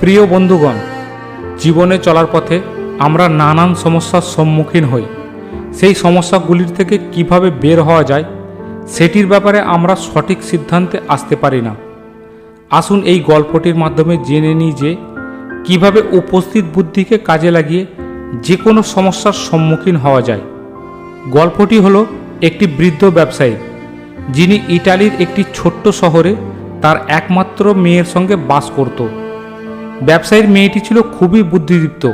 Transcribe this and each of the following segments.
প্রিয় বন্ধুগণ, জীবনে চলার পথে আমরা নানান সমস্যার সম্মুখীন হই। সেই সমস্যাগুলির থেকে কীভাবে বের হওয়া যায়, সেটির ব্যাপারে আমরা সঠিক সিদ্ধান্তে আসতে পারি না। আসুন এই গল্পটির মাধ্যমে জেনে নিই যে, কীভাবে উপস্থিত বুদ্ধিকে কাজে লাগিয়ে যে কোনো সমস্যার সম্মুখীন হওয়া যায়। গল্পটি হলো একটি বৃদ্ধ ব্যবসায়ী, যিনি ইটালির একটি ছোট্ট শহরে তার একমাত্র মেয়ের সঙ্গে বাস করত। ব্যবসায়ীর মেয়েটি ছিল খুবই বুদ্ধিদীপ্ত।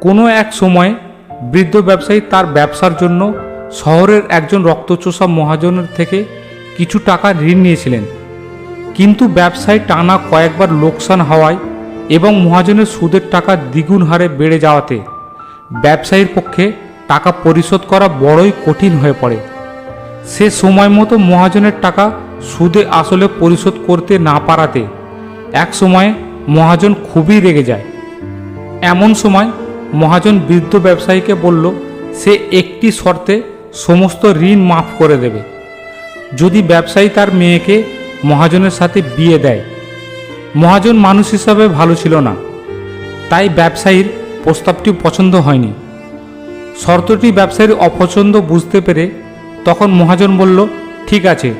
কোনো এক সময় বৃদ্ধ ব্যবসায়ী তার ব্যবসার জন্য শহরের একজন রক্তচোষা মহাজনের থেকে কিছু টাকা ঋণ নিয়েছিলেন। কিন্তু ব্যবসায় টানা কয়েকবার লোকসান হওয়ায় এবং মহাজনের সুদের টাকা দ্বিগুণ হারে বেড়ে যাওয়াতে ব্যবসায়ীর পক্ষে টাকা পরিশোধ করা বড়ই কঠিন হয়ে পড়ে। সে সময় মতো মহাজনের টাকা সুদে আসলে পরিশোধ করতে না পারাতে এক সময় মহাজন খুবই রেগে যায়। এমন সময় মহাজন বৃদ্ধ ব্যবসায়ীকে বলল, সে একটি শর্তে সমস্ত ঋণ মাফ করে দেবে। যদি ব্যবসায়ী তার মেয়েকে মহাজনের সাথে বিয়ে দেয়। মহাজন মানুষ হিসাবে ভালো ছিল না। তাই ব্যবসায়ীর প্রস্তাবটি পছন্দ হয়নি। শর্তটি ব্যবসায়ীর অপছন্দ বুঝতে পেরে তখন মহাজন বলল, ঠিক আছে,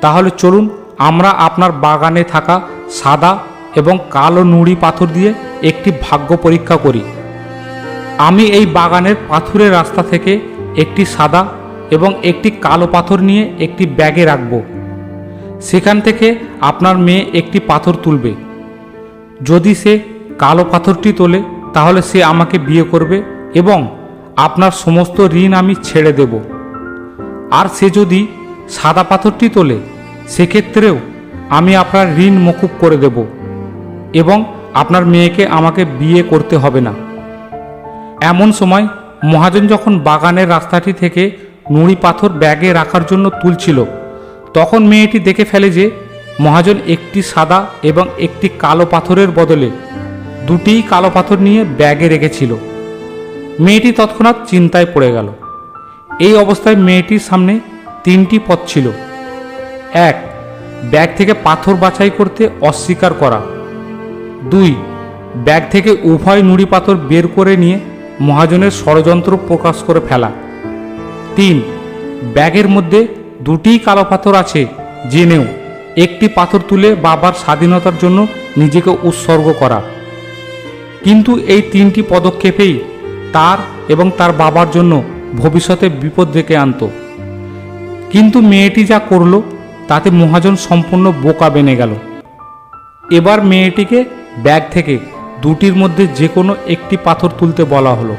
তাহলে চলুন, আমরা আপনার বাগানে থাকা সাদা এবং কালো নুড়ি পাথর দিয়ে একটি ভাগ্য পরীক্ষা করি। আমি এই বাগানের পাথুরের রাস্তা থেকে একটি সাদা এবং একটি কালো পাথর নিয়ে একটি ব্যাগে রাখব। সেখান থেকে আপনার মেয়ে একটি পাথর তুলবে। যদি সে কালো পাথরটি তোলে, তাহলে সে আমাকে বিয়ে করবে এবং আপনার সমস্ত ঋণ আমি ছেড়ে দেব। আর সে যদি সাদা পাথরটি তোলে, সেক্ষেত্রেও আমি আপনার ঋণ মকুব করে দেব। এবং আপনার মেয়েকে আমাকে বিয়ে করতে হবে না। এমন সময় মহাজন যখন বাগানের রাস্তাটি থেকে নুড়ি পাথর ব্যাগে রাখার জন্য তুলছিল, তখন মেয়েটি দেখে ফেলে যে মহাজন একটি সাদা এবং একটি কালো পাথরের বদলে দুটিই কালো পাথর নিয়ে ব্যাগে রেখেছিল। মেয়েটি তৎক্ষণাৎ চিন্তায় পড়ে গেল। এই অবস্থায় মেয়েটির সামনে তিনটি পথ ছিল। এক, ব্যাগ থেকে পাথর বাছাই করতে অস্বীকার করা। দুই, ব্যাগ থেকে উভয় নুড়ি পাথর বের করে নিয়ে মহাজনের ষড়যন্ত্র প্রকাশ করে ফেলা। তিন, ব্যাগের মধ্যে দুটিই কালো পাথর আছে, জেনেও একটি পাথর তুলে বাবার স্বাধীনতার জন্য নিজেকে উৎসর্গ করা। কিন্তু এই তিনটি পদক্ষেপেই তার এবং তার বাবার জন্য ভবিষ্যতে বিপদ ডেকে আনত। কিন্তু মেয়েটি যা করল, তাতে মহাজন সম্পূর্ণ বোকা বেনে গেল। এবার মেয়েটিকে ব্যাগ থেকে দুটির মধ্যে যে কোনো একটি পাথর তুলতে বলা হলো।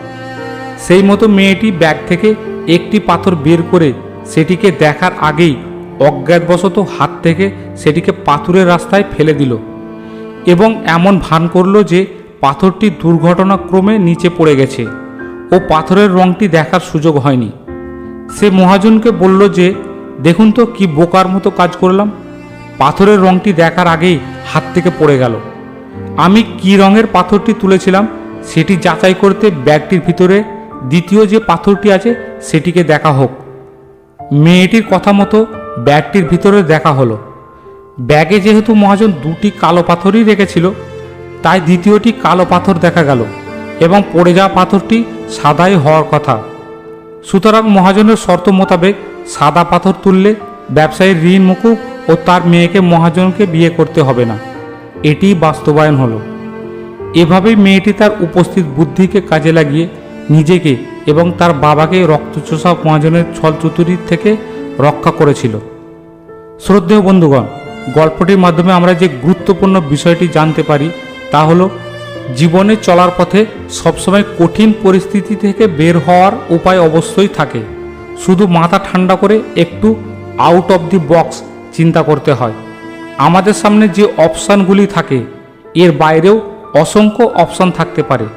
সেই মতো মেয়েটি ব্যাগ থেকে একটি পাথর বের করে সেটিকে দেখার আগেই অজ্ঞাতবশত হাত থেকে সেটিকে পাথরের রাস্তায় ফেলে দিল এবং এমন ভান করল যে পাথরটি দুর্ঘটনাক্রমে নিচে পড়ে গেছে ও পাথরের রংটি দেখার সুযোগ হয়নি। সে মহাজনকে বলল যে, দেখুন তো কি বোকার মতো কাজ করলাম। পাথরের রংটি দেখার আগেই হাত থেকে পড়ে গেল। আমি কি রঙের পাথরটি তুলেছিলাম সেটি যাচাই করতে ব্যাগটির ভিতরে দ্বিতীয় যে পাথরটি আছে সেটিকে দেখা হোক। মেয়েটির কথা মতো ব্যাগটির ভিতরে দেখা হলো। ব্যাগে যেহেতু মহাজন দুটি কালো পাথরই রেখেছিল, তাই দ্বিতীয়টি কালো পাথর দেখা গেল এবং পড়ে যাওয়া পাথরটি সাদাই হওয়ার কথা। সুতরাং মহাজনের শর্ত মোতাবেক সাদা পাথর তুললে ব্যবসায়ীর ঋণ মুকুব ও তার মেয়েকে মহাজনকে বিয়ে করতে হবে না। এটিই বাস্তবায়ন হলো। এভাবেই মেয়েটি তার উপস্থিত বুদ্ধিকে কাজে লাগিয়ে নিজেকে এবং তার বাবাকে রক্তচোষা মহাজনের ছলচুতুরির থেকে রক্ষা করেছিল। শ্রদ্ধেয় বন্ধুগণ, গল্পটির মাধ্যমে আমরা যে গুরুত্বপূর্ণ বিষয়টি জানতে পারি তা হলো, জীবনে চলার পথে সবসময় কঠিন পরিস্থিতি থেকে বের হওয়ার উপায় অবশ্যই থাকে। শুধু মাথা ঠান্ডা করে একটু আউট অফ দি বক্স চিন্তা করতে হয়। আমাদের সামনে যে অপশানগুলি থাকে, এর বাইরেও অসংখ্য অপশান থাকতে পারে।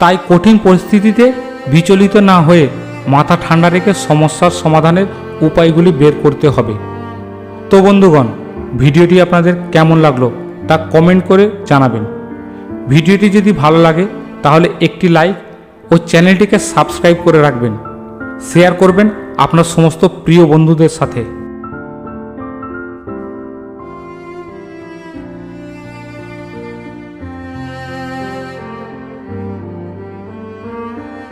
তাই কঠিন পরিস্থিতিতে বিচলিত না হয়ে মাথা ঠান্ডা রেখে সমস্যার সমাধানের উপায়গুলি বের করতে হবে। তো বন্ধুগণ, ভিডিওটি আপনাদের কেমন লাগল তা কমেন্ট করে জানাবেন। ভিডিওটি যদি ভালো লাগে, তাহলে একটি লাইক ও চ্যানেলটিকে সাবস্ক্রাইব করে রাখবেন। শেয়ার করবেন আপনার সমস্ত প্রিয় বন্ধুদের সাথে।